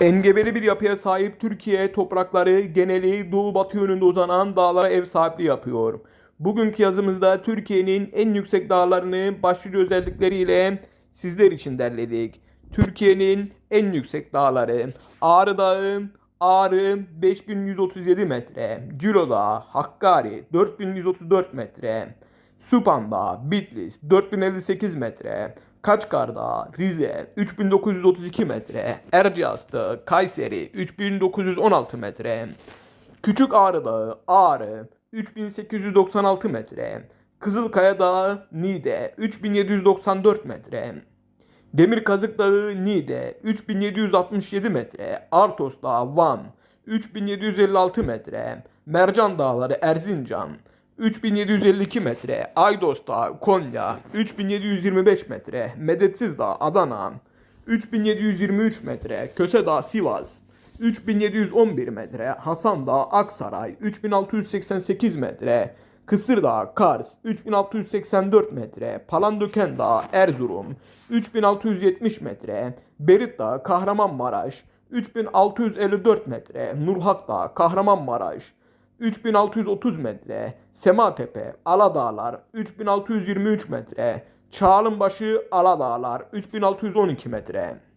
Engebeli bir yapıya sahip Türkiye toprakları geneli doğu batı yönünde uzanan dağlara ev sahipliği yapıyor. Bugünkü yazımızda Türkiye'nin en yüksek dağlarını başlıca özellikleriyle sizler için derledik. Türkiye'nin en yüksek dağları Ağrı Dağı, Ağrı 5137 metre, Cilo Dağı, Hakkari 4134 metre, Supan Dağı, Bitlis 4058 metre, Kaçkar Dağı, Rize 3932 metre, Erciyes Dağı, Kayseri 3916 metre, Küçük Ağrı Dağı, Ağrı 3896 metre, Kızılkaya Dağı, Niğde 3794 metre, Demir Kazık Dağı, Niğde 3767 metre, Artos Dağı, Van 3756 metre, Mercan Dağları, Erzincan 3752 metre, Aydos Dağı, Konya 3725 metre, Medetsiz Dağ, Adana 3723 metre, Köse Dağı, Sivas 3711 metre, Hasan Dağı, Aksaray 3688 metre, Kısırdağ, Kars 3684 metre, Palandöken Dağı, Erzurum 3670 metre, Berit Dağı, Kahramanmaraş 3654 metre, Nurhak Dağı, Kahramanmaraş 3630 metre, Sematepe, Aladağlar 3623 metre, Çağlınbaşı, Aladağlar 3612 metre.